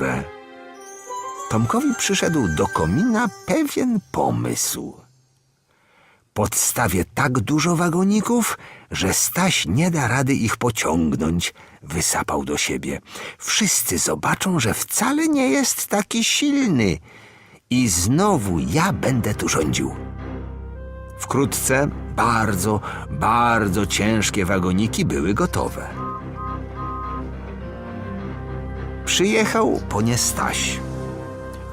górę. Tomkowi przyszedł do komina pewien pomysł. Podstawię tak dużo wagoników, że Staś nie da rady ich pociągnąć, wysapał do siebie. Wszyscy zobaczą, że wcale nie jest taki silny i znowu ja będę tu rządził. Wkrótce bardzo, bardzo ciężkie wagoniki były gotowe. Przyjechał po nie Staś.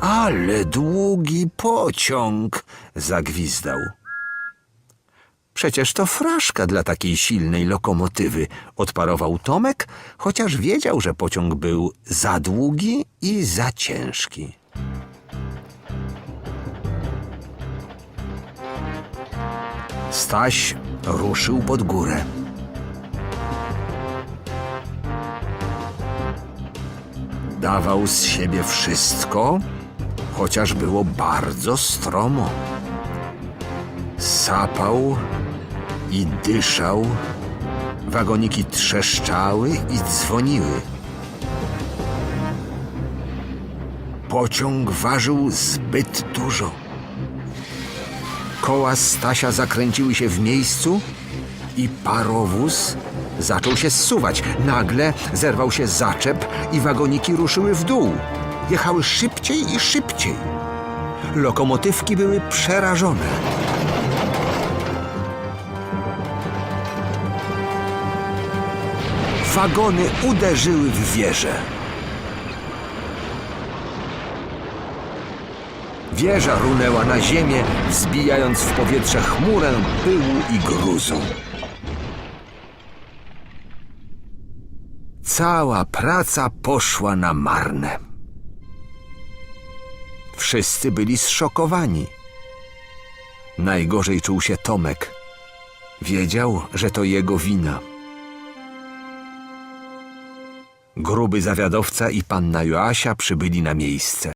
Ale długi pociąg, zagwizdał. Przecież to fraszka dla takiej silnej lokomotywy, odparował Tomek, chociaż wiedział, że pociąg był za długi i za ciężki. Staś ruszył pod górę. Dawał z siebie wszystko, chociaż było bardzo stromo. Sapał i dyszał, wagoniki trzeszczały i dzwoniły. Pociąg ważył zbyt dużo. Koła Stasia zakręciły się w miejscu i parowóz zaczął się zsuwać. Nagle zerwał się zaczep i wagoniki ruszyły w dół. Jechały szybciej i szybciej. Lokomotywki były przerażone. Wagony uderzyły w wieżę. Wieża runęła na ziemię, wzbijając w powietrze chmurę pyłu i gruzu. Cała praca poszła na marne. Wszyscy byli zszokowani. Najgorzej czuł się Tomek. Wiedział, że to jego wina. Gruby zawiadowca i panna Joasia przybyli na miejsce.